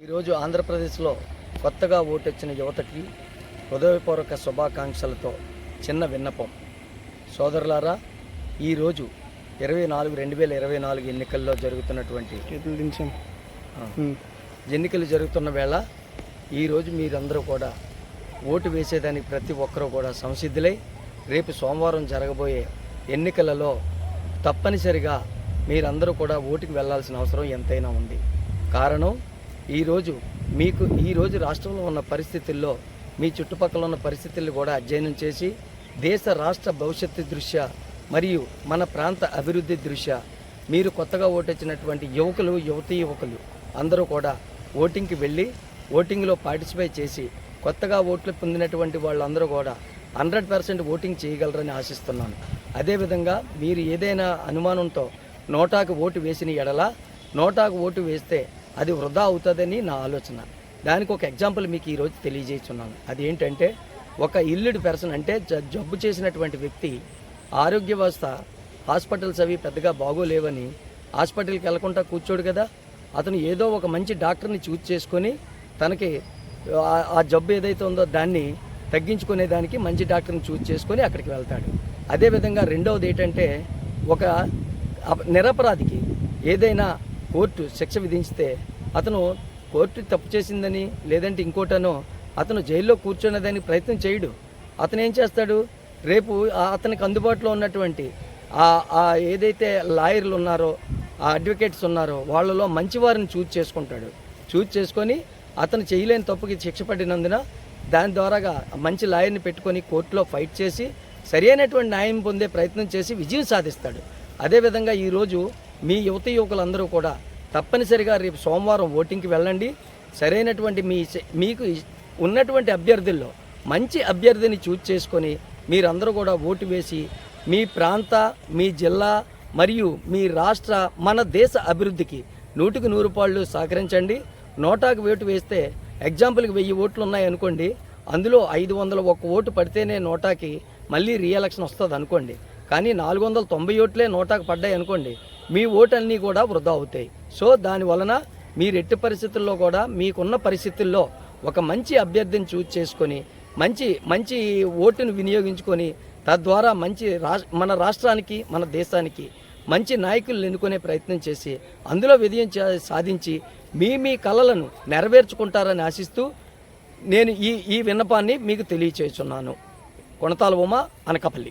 ఈరోజు ఆంధ్రప్రదేశ్లో కొత్తగా ఓటొచ్చిన యువతకి హృదయపూర్వక శుభాకాంక్షలతో చిన్న విన్నపం. సోదరులారా ఈరోజు ఇరవై నాలుగు రెండు వేల ఇరవై నాలుగు ఎన్నికల్లో జరుగుతున్నటువంటి ఎన్నికలు జరుగుతున్న వేళ ఈరోజు మీరందరూ కూడా ఓటు వేసేదానికి ప్రతి ఒక్కరూ కూడా సంసిద్ధులై రేపు సోమవారం జరగబోయే ఎన్నికలలో తప్పనిసరిగా మీరందరూ కూడా ఓటుకు వెళ్ళాల్సిన అవసరం ఎంతైనా ఉంది. కారణం ఈరోజు మీకు ఈరోజు రాష్ట్రంలో ఉన్న పరిస్థితుల్లో మీ చుట్టుపక్కల ఉన్న పరిస్థితులు కూడా అధ్యయనం చేసి దేశ రాష్ట్ర భవిష్యత్తు దృష్ట్యా మరియు మన ప్రాంత అభివృద్ధి దృష్ట్యా మీరు కొత్తగా ఓటొచ్చినటువంటి యువకులు యువతీ యువకులు అందరూ కూడా ఓటింగ్కి వెళ్ళి ఓటింగ్లో పార్టిసిపేట్ చేసి కొత్తగా ఓట్లు పొందినటువంటి వాళ్ళందరూ కూడా హండ్రెడ్ పర్సెంట్ ఓటింగ్ చేయగలరని ఆశిస్తున్నాను. అదేవిధంగా మీరు ఏదైనా అనుమానంతో నోటాకు ఓటు వేసిన ఎడల నోటాకు ఓటు వేస్తే అది వృధా అవుతుందని నా ఆలోచన. దానికి ఒక ఎగ్జాంపుల్ మీకు ఈరోజు తెలియజేస్తున్నాను. అది ఏంటంటే ఒక ఇల్లుడు పర్సన్ అంటే జ- జబ్బు చేసినటువంటి వ్యక్తి ఆరోగ్య వ్యవస్థ హాస్పిటల్స్ అవి పెద్దగా బాగోలేవని హాస్పిటల్కి వెళ్ళకుండా కూర్చోడు కదా. అతను ఏదో ఒక మంచి డాక్టర్ని చూజ్ చేసుకొని తనకి ఆ- జబ్బు ఏదైతే ఉందో దాన్ని తగ్గించుకునే దానికి మంచి డాక్టర్ని చూజ్ చేసుకొని అక్కడికి వెళ్తాడు. అదేవిధంగా రెండవది ఏంటంటే ఒక నిరపరాధికి ఏదైనా కోర్టు శిక్ష విధించితే అతను కోర్టు తప్పు చేసిందని లేదంటే ఇంకోటనో అతను జైల్లో కూర్చున్నదని ప్రయత్నం చేయడు. అతను ఏం చేస్తాడు? రేపు అతనికి అందుబాటులో ఉన్నటువంటి ఆ ఏదైతే లాయర్లు ఉన్నారో ఆ అడ్వకేట్స్ ఉన్నారో వాళ్ళలో మంచి వారిని చూజ్ చేసుకుంటాడు. చూజ్ చేసుకొని అతను చేయలేని తప్పుకి శిక్ష పడినందున దాని ద్వారాగా మంచి లాయర్ని పెట్టుకొని కోర్టులో ఫైట్ చేసి సరైనటువంటి న్యాయం పొందే ప్రయత్నం చేసి విజయం సాధిస్తాడు. అదేవిధంగా ఈరోజు మీ యువత యువకులందరూ కూడా తప్పనిసరిగా రేపు సోమవారం ఓటింగ్కి వెళ్ళండి. సరైనటువంటి మీ మీకు ఉన్నటువంటి అభ్యర్థుల్లో మంచి అభ్యర్థిని చూజ్ చేసుకొని మీరందరూ కూడా ఓటు వేసి మీ ప్రాంత మీ జిల్లా మరియు మీ రాష్ట్ర మన దేశ అభివృద్ధికి నూటికి నూరు పాళ్ళు సహకరించండి. నోటాకు ఓటు వేస్తే ఎగ్జాంపుల్కి వెయ్యి ఓట్లు ఉన్నాయనుకోండి అందులో ఐదు వందల ఒక్క ఓటు పడితేనే నోటాకి మళ్ళీ రీఎలక్షన్ వస్తుంది అనుకోండి కానీ నాలుగు వందల తొంభై ఓట్లే నోటాకు పడ్డాయి అనుకోండి మీ ఓటన్నీ కూడా వృధా అవుతాయి. సో దాని వలన మీరు ఎట్టి పరిస్థితుల్లో కూడా మీకున్న పరిస్థితుల్లో ఒక మంచి అభ్యర్థిని చూజ్ చేసుకొని మంచి మంచి ఓటును వినియోగించుకొని తద్వారా మంచి రాష్ మన రాష్ట్రానికి మన దేశానికి మంచి నాయకులు ఎన్నుకునే ప్రయత్నం చేసి అందులో విజయం సాధించి మీ మీ కళలను నెరవేర్చుకుంటారని ఆశిస్తూ నేను ఈ ఈ విన్నపాన్ని మీకు తెలియచేస్తున్నాను. కొనతాల ఉమా అనకపల్లి.